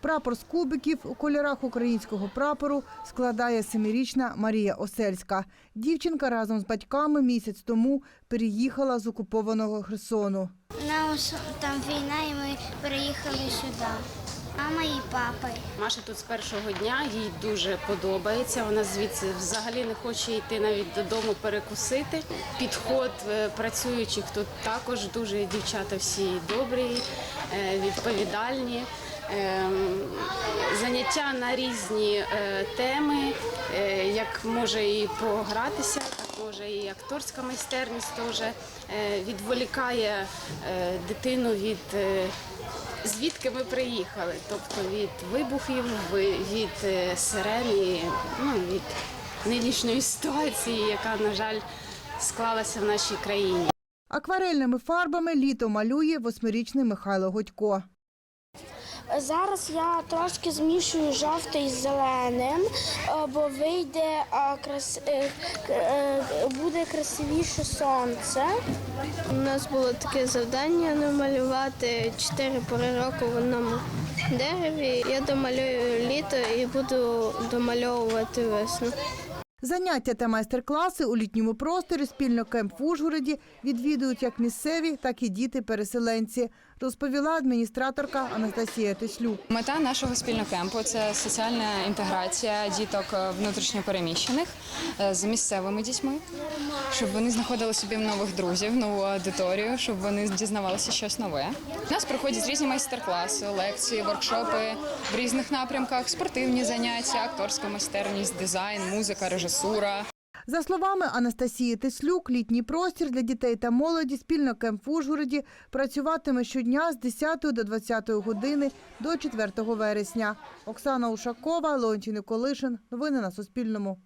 Прапор з кубиків у кольорах українського прапору складає семирічна Марія Осельська. Дівчинка разом з батьками місяць тому переїхала з окупованого Херсону. У нас там війна, і ми переїхали сюди. Мама і папа. Маша тут з першого дня, їй дуже подобається. Вона звідси взагалі не хоче йти навіть додому перекусити. Підход е, працюючих тут також дуже дівчата всі добрі, е, відповідальні. Ем, Заняття на різні е, теми, е, як може і погратися, так може і акторська майстерність теж е, відволікає дитину від звідки ми приїхали, тобто від вибухів, від е, сирен і ну, від нинішньої ситуації, яка, на жаль, склалася в нашій країні. Акварельними фарбами літо малює восьмирічний Михайло Годько. Зараз я трошки змішую жовтий з зеленим, е, бо вийде крас... е, к- е, буде красивіше сонце. У нас було таке завдання намалювати чотири пори року в одному дереві. Я домалюю літо і буду домальовувати весну. Заняття та майстер-класи у літньому просторі спільно кемп в Ужгороді відвідують як місцеві, так і діти-переселенці, розповіла адміністраторка Анастасія Теслюк. Мета нашого спільного кемпу це соціальна інтеграція діток е, внутрішньопереміщених е, з місцевими дітьми, щоб вони знаходили собі нових друзів, нову аудиторію, щоб вони дізнавалися щось нове. У нас проходять різні майстер-класи, лекції, воркшопи в різних напрямках, спортивні заняття, акторська майстерність, дизайн, музика, режисура. За словами Анастасії Теслюк, літній простір для дітей та молоді спільно кемп в Ужгороді працюватиме щодня з 10 до 20 години до 4 вересня. Оксана Ушакова, Леонтій Николишин. Новини на Суспільному.